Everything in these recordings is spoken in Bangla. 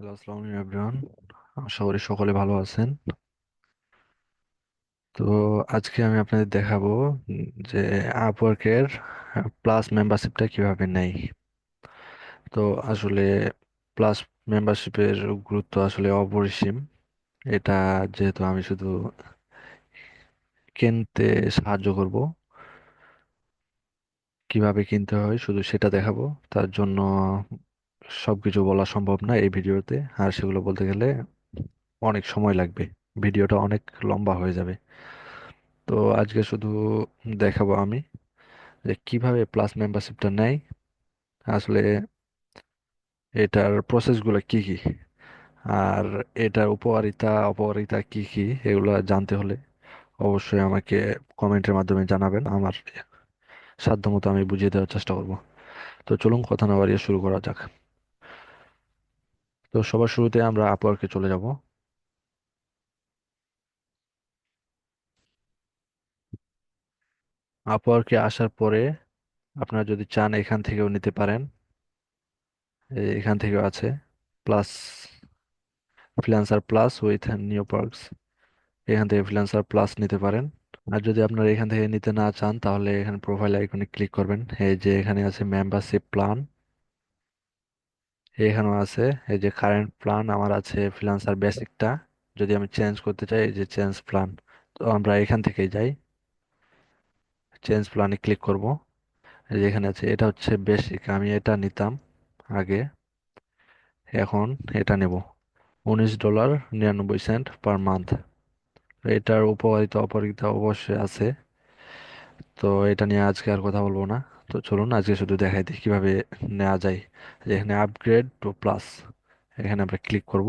হ্যালো আসসালামু আলাইকুম এভরিওয়ান আশা করি সকলে ভালো আছেন। তো আজকে আমি আপনাদের দেখাবো যে আপওয়ার্কের প্লাস মেম্বারশিপটা কীভাবে নেই তো আসলে প্লাস মেম্বারশিপের গুরুত্ব আসলে অপরিসীম। এটা যেহেতু আমি শুধু কিনতে সাহায্য করব, কীভাবে কিনতে হয় শুধু সেটা দেখাবো। তার জন্য সবকিছু বলা সম্ভব না এই ভিডিওতে। আর সেগুলো বলতে গেলে অনেক সময় লাগবে। ভিডিওটা অনেক লম্বা হয়ে যাবে। তো আজকে শুধু দেখাবো আমি যে কীভাবে প্লাস মেম্বারশিপটা নেয়। আসলে এটার প্রসেসগুলো কি কি? আর এটার উপকারিতা, অপকারিতা কি কি? এগুলো জানতে হলে অবশ্যই আমাকে কমেন্টের মাধ্যমে জানাবেন। আমার সাধ্যমতো আমি বুঝিয়ে দেওয়ার চেষ্টা করব। তো চলুন কথা না বাড়িয়ে শুরু করা যাক। তো সবার শুরুতে আমরা আপওয়ার্কে চলে যাব। আপওয়ার্কে আসার পরে আপনারা যদি চান এখান থেকেও নিতে পারেন। এখান থেকেও আছে। Plus freelancer plus with new perks এখান থেকে ফ্রিল্যান্সার প্লাস নিতে পারেন। আর যদি আপনারা এখান থেকে নিতে না চান, তাহলে এখানে প্রোফাইল আইকনে ক্লিক করবেন। এই যে এখানে আছে মেম্বারশিপ প্ল্যান এখানেও আছে, এই যে কারেন্ট প্ল্যান আমার আছে ফ্রিল্যান্সার বেসিকটা যদি আমি চেঞ্জ করতে চাই, এই যে চেঞ্জ প্ল্যান তো আমরা এখান থেকেই যাই। চেঞ্জ প্ল্যানে ক্লিক করব। এই যে এখানে আছে, এটা হচ্ছে বেসিক আমি এটা নিতাম আগে। এখন এটা নেব। উনিশ ডলার নিরানব্বই সেন্ট পার মান্থ এটার উপকারিতা, অপকারিতা অবশ্যই আছে। তো এটা নিয়ে আজকে আর কথা বলব না। তো চলুন আজকে শুধু দেখাই দিই কীভাবে নেওয়া যায়। যে এখানে আপগ্রেড টু প্লাস এখানে আমরা ক্লিক করব।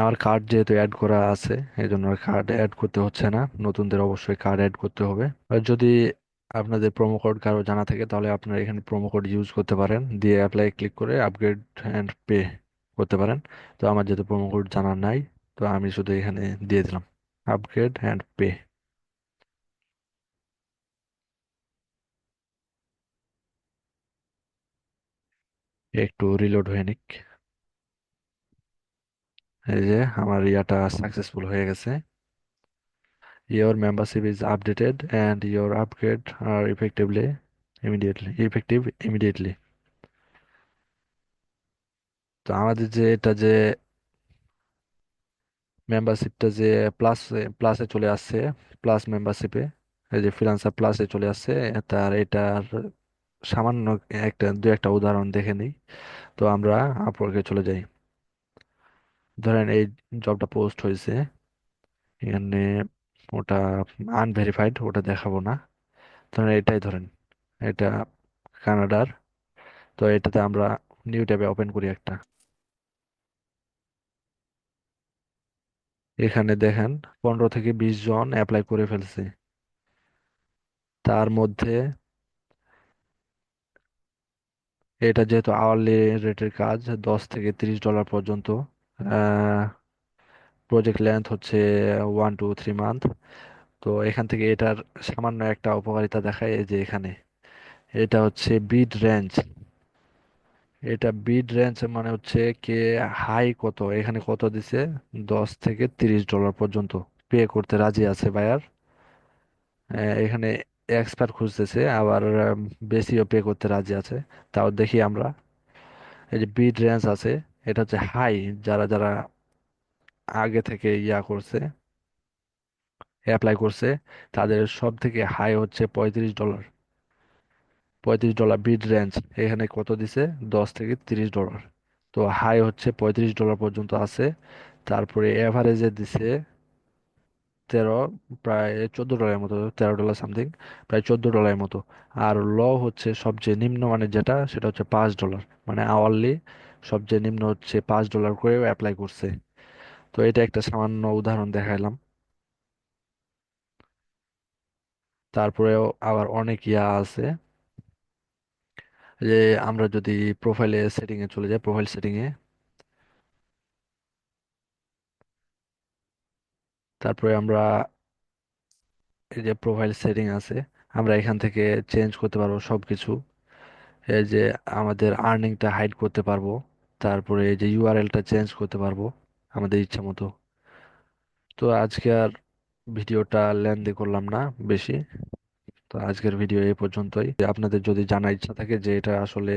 আমার কার্ড যেহেতু অ্যাড করা আছে এই জন্য কার্ড অ্যাড করতে হচ্ছে না। নতুনদের অবশ্যই কার্ড অ্যাড করতে হবে। আর যদি আপনাদের প্রোমো কোড কারও জানা থাকে, তাহলে আপনারা এখানে প্রোমো কোড ইউজ করতে পারেন। দিয়ে অ্যাপ্লাই ক্লিক করে আপগ্রেড অ্যান্ড পে করতে পারেন। তো আমার যেহেতু প্রোমো কোড জানা নাই, তো আমি শুধু এখানে দিয়ে দিলাম। আপগ্রেড অ্যান্ড পে একটু রিলোড হয়ে নিক। এই যে আমার ইয়াটা সাকসেসফুল হয়ে গেছে। Your membership is updated and your upgrade are effectively, immediately, effective immediately. তো আমাদের যে এটা যে মেম্বারশিপটা যে প্লাস প্লাসে চলে আসছে প্লাস মেম্বারশিপে এই যে ফ্রিল্যান্সার প্লাসে চলে আসছে, তার এটার সামান্য একটা, দু একটা উদাহরণ দেখে নিই। তো আমরা আপওয়ার্কে চলে যাই। ধরেন এই জবটা পোস্ট হয়েছে। এখানে ওটা আনভেরিফাইড, ওটা দেখাবো না। ধরেন এটাই ধরেন, এটা কানাডার। তো এটাতে আমরা নিউ ট্যাবে ওপেন করি একটা। এখানে দেখেন পনেরো থেকে বিশ জন অ্যাপ্লাই করে ফেলছে। তার মধ্যে এটা যেহেতু আওয়ারলি রেটের কাজ, দশ থেকে তিরিশ ডলার পর্যন্ত প্রজেক্ট লেন্থ হচ্ছে ওয়ান টু থ্রি মান্থ তো এখান থেকে এটার সামান্য একটা উপকারিতা দেখায় এই যে এখানে। এটা হচ্ছে বিড রেঞ্জ এটা বিড রেঞ্জ মানে হচ্ছে কে হাই কত, এখানে কত দিছে? দশ থেকে তিরিশ ডলার পর্যন্ত। পে করতে রাজি আছে বায়ার এখানে এক্সপার্ট খুঁজতেছে, আবার বেশিও পে করতে রাজি আছে। তাও দেখি আমরা। এই যে বিড রেঞ্জ আছে, এটা হচ্ছে হাই যারা যারা আগে থেকে ইয়া করছে অ্যাপ্লাই করছে, তাদের সব থেকে হাই হচ্ছে পঁয়ত্রিশ ডলার পঁয়ত্রিশ ডলার বিড রেঞ্জ এখানে কত দিছে? দশ থেকে তিরিশ ডলার তো হাই হচ্ছে পঁয়ত্রিশ ডলার পর্যন্ত আছে। তারপরে এভারেজে দিছে তেরো, প্রায় চোদ্দ ডলারের মতো, তেরো ডলার সামথিং প্রায় চোদ্দ ডলারের মতো। আর ল হচ্ছে সবচেয়ে নিম্ন মানের যেটা, সেটা হচ্ছে পাঁচ ডলার। মানে আওয়ারলি সবচেয়ে নিম্ন হচ্ছে পাঁচ ডলার করেও অ্যাপ্লাই করছে। তো এটা একটা সামান্য উদাহরণ দেখাইলাম। তারপরেও আবার অনেক ইয়া আছে। যে আমরা যদি প্রোফাইলে সেটিংয়ে চলে যাই প্রোফাইল সেটিং তারপরে আমরা এই যে প্রোফাইল সেটিং আছে, আমরা এখান থেকে চেঞ্জ করতে পারব সব কিছু এই যে আমাদের আর্নিংটা হাইড করতে পারব, তারপরে এই যে ইউআরএলটা চেঞ্জ করতে পারব আমাদের ইচ্ছা মতো। তো আজকে আর ভিডিওটা লেন্দি করলাম না, বেশি। তো আজকের ভিডিও এই পর্যন্তই। আপনাদের যদি জানার ইচ্ছা থাকে যে এটা আসলে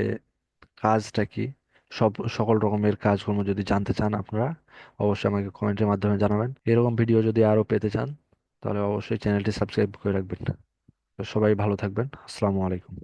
কাজটা কি সব, সকল রকমের কাজকর্ম যদি জানতে চান আপনারা, অবশ্যই আমাকে কমেন্টের মাধ্যমে জানাবেন। এরকম ভিডিও যদি আরও পেতে চান, তাহলে অবশ্যই চ্যানেলটি সাবস্ক্রাইব করে রাখবেন। তো সবাই ভালো থাকবেন। আসসালামু আলাইকুম।